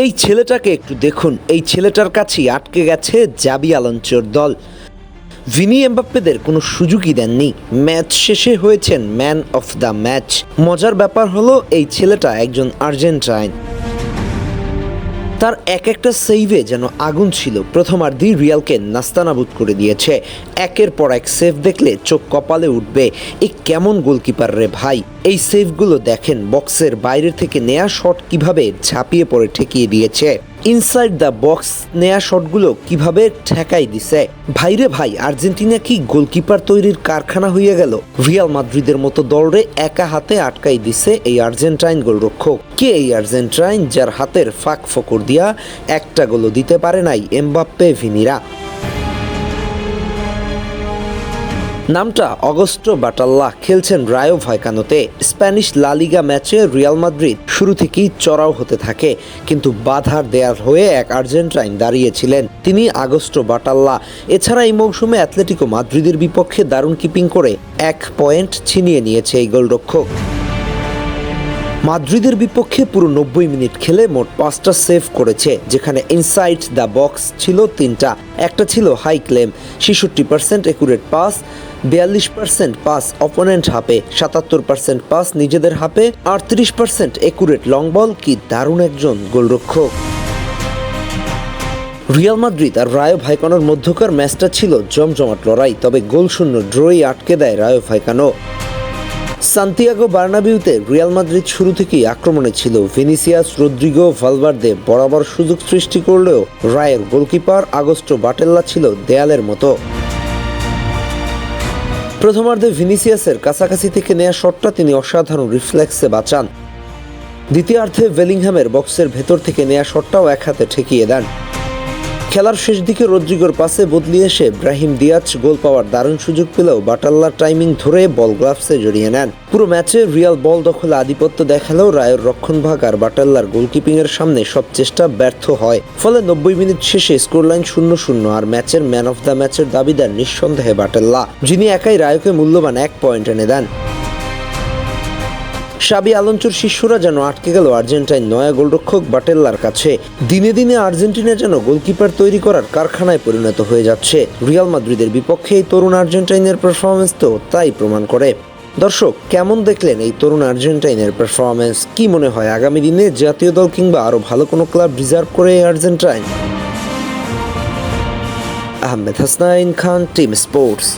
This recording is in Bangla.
এই ছেলেটাকে একটু দেখুন। এই ছেলেটার কাছেই আটকে গেছে জাবি আলঞ্চর দল। ভিনি এমবাপ্পেদের কোনো সুযোগই দেননি। ম্যাচ শেষে হয়েছেন ম্যান অফ দ্য ম্যাচ। মজার ব্যাপার হলো, এই ছেলেটা একজন আর্জেন্টাইন। তার এক একটা সেভে যেন আগুন ছিল। প্রথমার্ধি রিয়ালকে নাস্তানাবুদ করে দিয়েছে। একের পর এক সেভ দেখলে চোখ কপালে উঠবে, এ কেমন গোলকিপার রে ভাই? এই সেভগুলো দেখেন বক্সের বাইরে থেকে নেয়া শট কীভাবে ঝাঁপিয়ে পড়ে ঠেকিয়ে দিয়েছে। ইনসাইড দ্য বক্স নেয়া শটগুলো কীভাবে ঠেকাই দিছে? ভাইরে ভাই, আর্জেন্টিনা কি গোলকিপার তৈরির কারখানা হইয়া গেল? রিয়াল মাদ্রিদের মতো দলরে একা হাতে আটকাই দিছে এই আর্জেন্টাইন গোলরক্ষক। কে এই আর্জেন্টাইন যার হাতের ফাঁক ফকর দিয়া একটা গোলও দিতে পারে নাই? এমবাপ্পে, ভিনিরা। নামটা অগস্ট বাটাল্লা খেলছেন রায়ো ভাইকানোতে। স্প্যানিশ লালিগা ম্যাচে রিয়াল মাদ্রিদ শুরু থেকেই চড়াও হতে থাকে, কিন্তু বাধার দেয়ার হয়ে এক আর্জেন্টাইন দাঁড়িয়েছিলেন তিনি আগস্ট বাটাল্লা। এছাড়া এই মৌসুমে অ্যাথলেটিকো মাদ্রিদের বিপক্ষে দারুণ কিপিং করে এক পয়েন্ট ছিনিয়ে নিয়েছে এই গোলরক্ষক। মাদ্রিদের বিপক্ষে পুরো নব্বই মিনিট খেলে মোট পাঁচটা সেভ করেছে, যেখানে ইনসাইড দ্য বক্স ছিল তিনটা। একটা ছিল হাই ক্লেম ছেষট্টি পার্সেন্ট একুরেট পাস বিয়াল্লিশ পার্সেন্ট পাস অপোনেন্ট হাফে, সাতাত্তর পার্সেন্ট পাস নিজেদের হাফে, আটত্রিশ পার্সেন্ট একুরেট লং বল কি দারুণ একজন গোলরক্ষক। রিয়াল মাদ্রিদ আর রায়ো ভাইকানোর মধ্যকার ম্যাচটা ছিল জমজমাট লড়াই, তবে গোলশূন্য ড্রই আটকে দেয় রায়ো ভাইকানো। সান্তিয়াগো বার্নাবিউতে রিয়াল মাদ্রিদ শুরু থেকেই আক্রমণে ছিল। ভিনিসিয়াস রদ্রিগো ভালভার্দে বরাবর সুযোগ সৃষ্টি করলেও রায়ের গোলকিপার আগস্টো বাটেল্লা ছিল দেয়ালের মতো। প্রথমার্ধে ভিনিসিয়াসের কাছাকাছি থেকে নেয়া শটটা তিনি অসাধারণ রিফ্লেক্সে বাঁচান। দ্বিতীয়ার্ধে বেলিংহামের বক্সের ভেতর থেকে নেয়া শটটাও এক হাতে ঠেকিয়ে দেন। খেলার শেষ দিকে রদ্রিগোর পাশে বদলি এসে ব্রাহিম দিয়াজ গোল পাওয়ার দারুণ সুযোগ পেলেও বাটাল্লার টাইমিং ধরে বল গ্লাভসে জড়িয়ে নেন। পুরো ম্যাচে রিয়াল বল দখলে আধিপত্য দেখালেও রায়ের রক্ষণভাগ আর বাটাল্লার গোলকিপিং এর সামনে সব চেষ্টা ব্যর্থ হয়। ফলে নব্বই মিনিট শেষে স্কোর লাইন শূন্য শূন্য আর ম্যাচের ম্যান অফ দ্য ম্যাচের দাবিদার নিঃসন্দেহে বাটাল্লা, যিনি একাই রায়কে মূল্যবান এক পয়েন্ট এনে দেন। সাবি আলঞ্চুর শিষ্যরা যেন আটকে গেল আর্জেন্টাইন নয়া গোলরক্ষক বাটেল্লার কাছে। দিনে দিনে আর্জেন্টিনা যেন গোলকিপার তৈরি করার কারখানায় পরিণত হয়ে যাচ্ছে। রিয়াল মাদ্রিদের বিপক্ষে এই তরুণ আর্জেন্টাইনের পারফরমেন্স তো তাই প্রমাণ করে। দর্শক, কেমন দেখলেন এই তরুণ আর্জেন্টাইনের পারফরমেন্স কি মনে হয় আগামী দিনে জাতীয় দল কিংবা আরও ভালো কোনো ক্লাব রিজার্ভ করে Argentine? Ahmed Hasnain Khan, team sports.